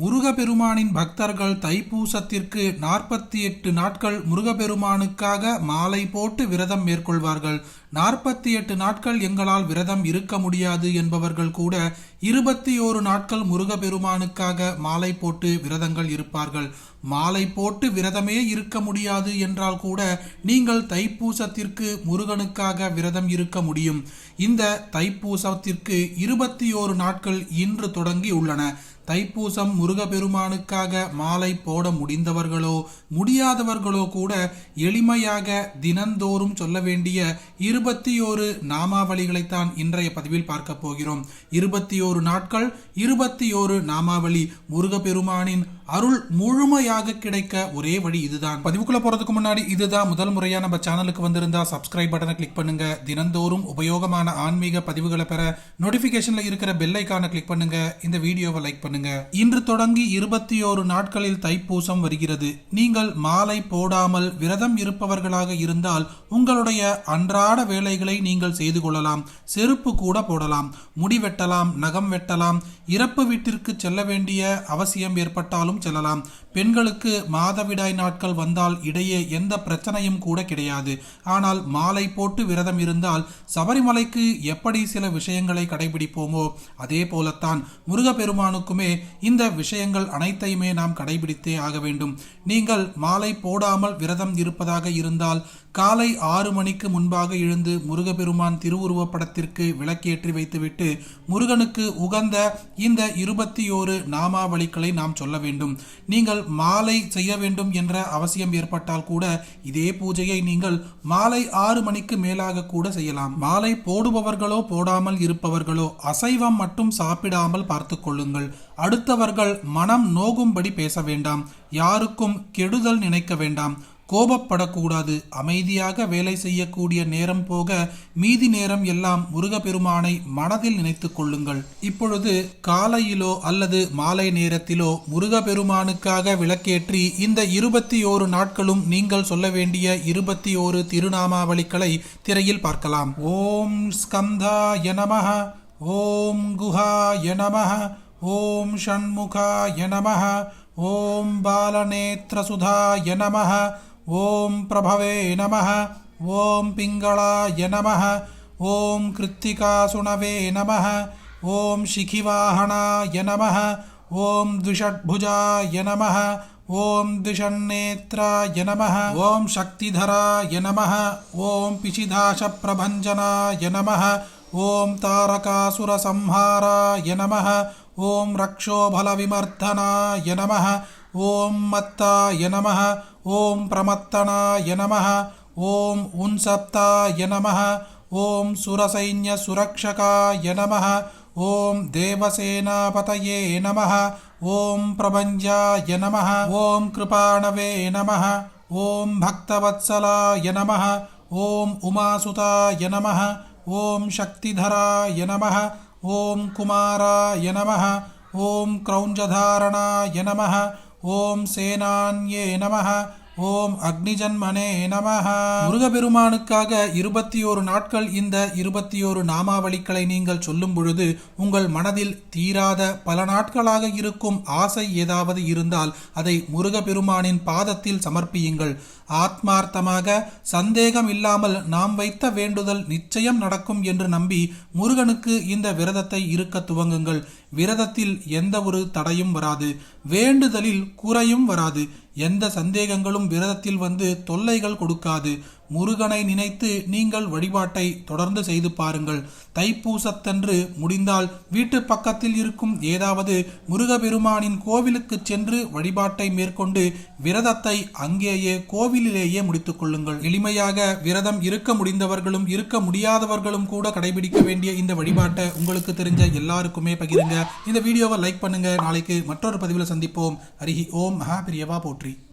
முருகப்பெருமானின் பக்தர்கள் தைப்பூசத்திற்கு நாற்பத்தி எட்டு நாட்கள் முருகப்பெருமானுக்காக மாலை போட்டு விரதம் மேற்கொள்வார்கள். நாற்பத்தி எட்டு நாட்கள் எங்களால் விரதம் இருக்க முடியாது என்பவர்கள் கூட இருபத்தி ஓரு நாட்கள் முருகப்பெருமானுக்காக மாலை போட்டு விரதங்கள் இருப்பார்கள். மாலை போட்டு விரதமே இருக்க முடியாது என்றால் கூட நீங்கள் தைப்பூசத்திற்கு முருகனுக்காக விரதம் இருக்க முடியும். இந்த தைப்பூசத்திற்கு இருபத்தி ஓரு நாட்கள் இன்று தொடங்கி உள்ளன. தைப்பூசம் முருகப்பெருமானுக்காக மாலை போட முடிந்தவர்களோ முடியாதவர்களோ கூட எளிமையாக தினந்தோறும் சொல்ல வேண்டிய இருபத்தி ஓரு நாமாவளிகளைத்தான் இன்றைய பதிவில் பார்க்க போகிறோம். இருபத்தி ஓரு நாட்கள் இருபத்தி ஓரு நாமாவளி முருகப்பெருமானின் அருள் முழுமையாக கிடைக்க ஒரே வழி இதுதான். பதிவுக்குள்ள போறதுக்கு முன்னாடி இதுதான் முதல் முறையா நம்ம சேனலுக்கு வந்திருந்தா சப்ஸ்கிரைப் பட்டனை கிளிக் பண்ணுங்க. தினந்தோறும் உபயோகமான ஆன்மீக பதிவுகளை பெற நோட்டிபிகேஷன்ல இருக்கிற பெல் ஐக்கான கிளிக் பண்ணுங்க. இந்த வீடியோவை லைக் பண்ணுங்க. இன்று தொடங்கி இருபத்தி ஓரு நாட்களில் தைப்பூசம் வருகிறது. நீங்கள் மாலை போடாமல் விரதம் இருப்பவர்களாக இருந்தால் உங்களுடைய அன்றாட வேலைகளை நீங்கள் செய்து கொள்ளலாம். செருப்பு கூட போடலாம். முடி வெட்டலாம் நகம் வெட்டலாம். இறப்பு வீட்டிற்கு செல்ல வேண்டிய அவசியம் ஏற்பட்டாலும் செல்லலாம். பெண்களுக்கு மாதவிடாய் நாட்கள் வந்தால் இடையே எந்த பிரச்சனையும் கூட கிடையாது. ஆனால் மாலை போட்டு விரதம் இருந்தால் சபரிமலைக்கு எப்படி சில விஷயங்களை கடைபிடிப்போமோ அதே போலத்தான் முருகப்பெருமானுக்குமே இந்த விஷயங்கள் அனைத்தையுமே நாம் கடைபிடித்தே ஆக வேண்டும். நீங்கள் மாலை போடாமல் விரதம் இருப்பதாக இருந்தால் காலை ஆறு மணிக்கு முன்பாக எழுந்து முருகப்பெருமான் திருவுருவப் படத்திற்கு விளக்கேற்றி வைத்துவிட்டு முருகனுக்கு உகந்த இந்த இருபத்தி ஓரு நாமாவளிகளை நாம் சொல்ல வேண்டும். நீங்கள் மாலை செய்ய வேண்டும் என்ற அவசியம் ஏற்பட்டால் கூட இதே பூஜையை நீங்கள் மாலை ஆறு மணிக்கு மேலாக கூட செய்யலாம். மாலை போடுபவர்களோ போடாமல் இருப்பவர்களோ அசைவம் மட்டும் சாப்பிடாமல் பார்த்து கொள்ளுங்கள். அடுத்தவர்கள் மனம் நோகும்படி பேச வேண்டாம். யாருக்கும் கெடுதல் நினைக்க வேண்டாம். கோபப்படக்கூடாது. அமைதியாக வேலை செய்யக்கூடிய நேரம் போக மீதி நேரம் எல்லாம் முருகப்பெருமானை மனதில் நினைத்துக் கொள்ளுங்கள். இப்பொழுது காலையிலோ அல்லது மாலை நேரத்திலோ முருகப்பெருமானுக்காக விளக்கேற்றி இந்த இருபத்தி ஓரு நாட்களும் நீங்கள் சொல்ல வேண்டிய இருபத்தி ஓரு திருநாமாவளிகளை திரையில் பார்க்கலாம். ஓம் ஸ்கந்தாய நமஹ ஓம் குஹாய நமஹ ஓம் ஷண்முகாய நமஹ ஓம் பாலநேத்திரசுதாய நமஹ ఓం ప్రభవే నమ ఓం పింగళాయ నమ ఓం కృత్తికాసుణవే నమ ఓం శిఖివాహనాయ నమ ఓం ద్విషడ్భుజాయ నమ ఓం ద్విషణ్నేత్రాయ నమ ఓం శక్తిధరాయ నమ ఓం పిచిదాశప్రభంజనాయ నమ ఓం తారకాసురసంహారాయ నమ ఓం రక్షోఫలవిమర్దనాయ నమ ஓம் மத்தாய நமः ஓம் பிரமத்தனாய நமः ஓம் உன்சப்தாய நமः ஓம் சுரசைன்ய சுரக்ஷகாய நமः ஓம் தேவசேனாபதயே நமः ஓம் பிரபஞ்சாய நமः ஓம் கிருபாணவே நமः ஓம் பக்தவத்சலாய நமः ஓம் உமாசுதாய நமः ஓம் சக்திதராய நமः ஓம் குமாராய நமः ஓம் கிரௌஞ்சதாரணாய நமः ஓம் சேனான்யே நமः ஓம் அக்னிஜன்மனே நமஹ. முருகபெருமானுக்காக இருபத்தி ஓரு நாட்கள் இந்த இருபத்தி ஓரு நாமாவளிகளை நீங்கள் சொல்லும் பொழுது உங்கள் மனதில் தீராத பல நாட்களாக இருக்கும் ஆசை ஏதாவது இருந்தால் அதை முருகபெருமானின் பாதத்தில் சமர்ப்பியுங்கள். ஆத்மார்த்தமாக சந்தேகம் இல்லாமல் நாம் வைத்த வேண்டுதல் நிச்சயம் நடக்கும் என்று நம்பி முருகனுக்கு இந்த விரதத்தை இருக்க துவங்குங்கள். விரதத்தில் எந்த ஒரு தடையும் வராது. வேண்டுதலில் குறையும் வராது. எந்த சந்தேகங்களும் விரதத்தில் வந்து தொல்லைகள் கொடுக்காது. முருகனை நினைத்து நீங்கள் வழிபாட்டை தொடர்ந்து செய்து பாருங்கள். தைப்பூசத்தன்று முடிந்தால் வீட்டு பக்கத்தில் இருக்கும் ஏதாவது முருகபெருமானின் கோவிலுக்கு சென்று வழிபாட்டை மேற்கொண்டு விரதத்தை அங்கேயே கோவிலிலேயே முடித்துக் கொள்ளுங்கள். எளிமையாக விரதம் இருக்க முடிந்தவர்களும் இருக்க முடியாதவர்களும் கூட கடைபிடிக்க வேண்டிய இந்த வழிபாட்டை உங்களுக்கு தெரிஞ்ச எல்லாருக்குமே பகிருங்க. இந்த வீடியோவை லைக் பண்ணுங்க. நாளைக்கு மற்றொரு பதிவில் சந்திப்போம். ஹரிஹி ஓம். மகா பிரியவா போற்றி.